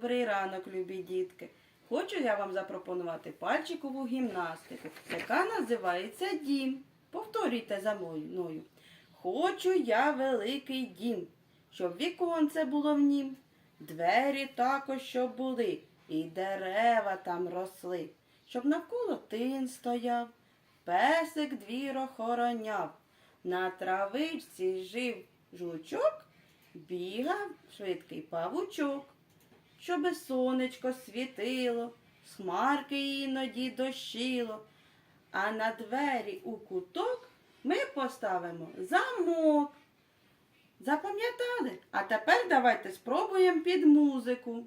Добрий ранок, любі дітки. Хочу я вам запропонувати пальчикову гімнастику, яка називається дім. Повторюйте за мною. Хочу я великий дім, щоб віконце було в нім. Двері також щоб були, і дерева там росли, щоб навколо тин стояв, песик двір охороняв. На травичці жив жучок, бігав швидкий павучок, щоби сонечко світило, смарки іноді дощило, а на двері у куток ми поставимо замок. Запам'ятали? А тепер давайте спробуємо під музику.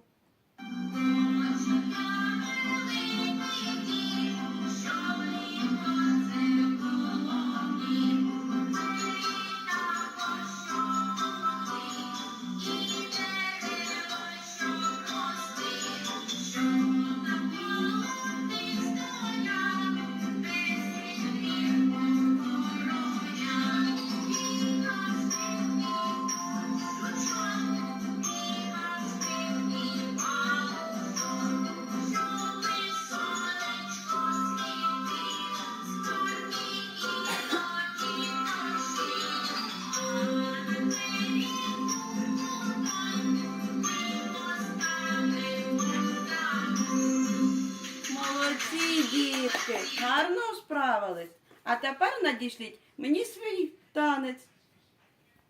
Гарно справились. А тепер надішліть мені свій танець.